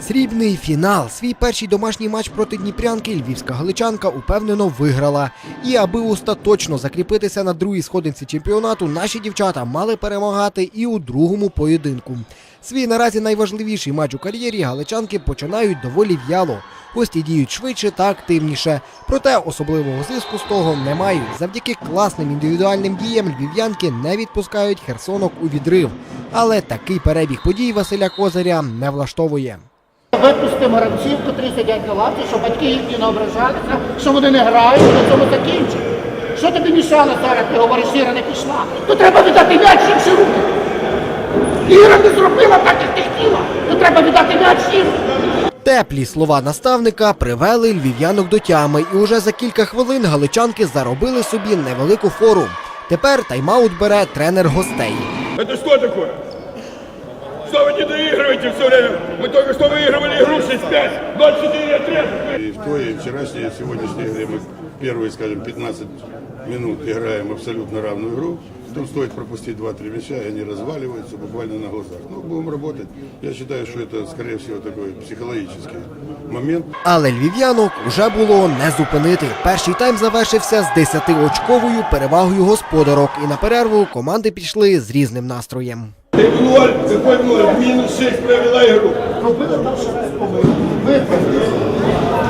Срібний фінал. Свій перший домашній матч проти Дніпрянки львівська галичанка упевнено виграла. І аби остаточно закріпитися на другій сходинці чемпіонату, наші дівчата мали перемагати і у другому поєдинку. Свій наразі найважливіший матч у кар'єрі галичанки починають доволі в'яло. Гості діють швидше та активніше. Проте особливого зиску з того не мають. Завдяки класним індивідуальним діям львів'янки не відпускають херсонок у відрив. Але такий перебіг подій Василя Козиря не влаштовує Випустимо гравців, котрі сидять на лавці, щоб батьки їхні не ображалися, що вони не грають, і на цьому закінчить. Що тобі мішало зараз, ти говориш, Іра не пішла? То треба віддати м'яч їм всі руки. Іра не зробила так, як ти хотіла. То треба віддати м'яч їм. Теплі слова наставника привели львів'янок до тями, і уже за кілька хвилин галичанки заробили собі невелику фору. Тепер тайм-аут бере тренер гостей. Это что такое? Что вы не доигрываете все время? Мы только что выигрывали игру 6-5, 0-4 отрезок. И в той, и вчерашней, и сегодняшней игре мы первые, скажем, 15 минут играем абсолютно равную игру. Тут стоит пропустить 2-3 мяча, и они разваливаются буквально на глазах. Ну, будем работать. Я считаю, что это, скорее всего, такой психологический момент. Але львів'янок уже було не зупинити. Перший тайм завершився з 10-очковою перевагою господарок, і на перерву команди пішли з різним настроєм. Ты в ноль, какой в ноль? Минус 6 провела игру. Робили перший раз помилку. Виправили.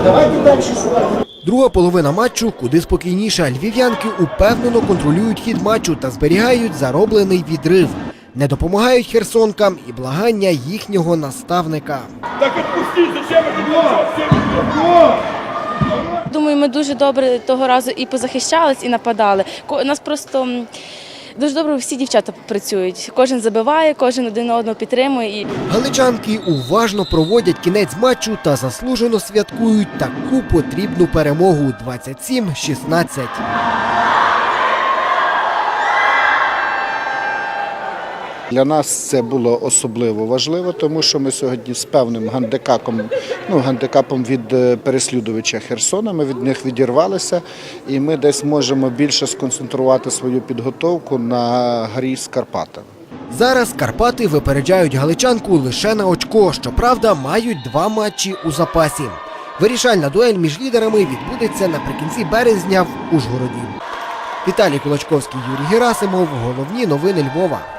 Давайте далі шукати. Друга половина матчу куди спокійніша. Львів'янки упевнено контролюють хід матчу та зберігають зароблений відрив. Не допомагають херсонкам і благання їхнього наставника. Так зачем. Думаю, ми дуже добре того разу і позахищались, і нападали. Нас просто дуже добре всі дівчата працюють. Кожен забиває, кожен один одного підтримує. І Галичанки уважно проводять кінець матчу та заслужено святкують таку потрібну перемогу 27-16. Для нас це було особливо важливо, тому що ми сьогодні з певним гандикапом, ну гандикапом від е, переслідувача Херсона. Ми від них відірвалися, і ми десь можемо більше сконцентрувати свою підготовку на грі з Карпатами. Зараз Карпати випереджають галичанку лише на очко. Щоправда, мають два матчі у запасі. Вирішальна дуель між лідерами відбудеться наприкінці березня в Ужгороді. Віталій Кулачковський, Юрій Герасимов. Головні новини Львова.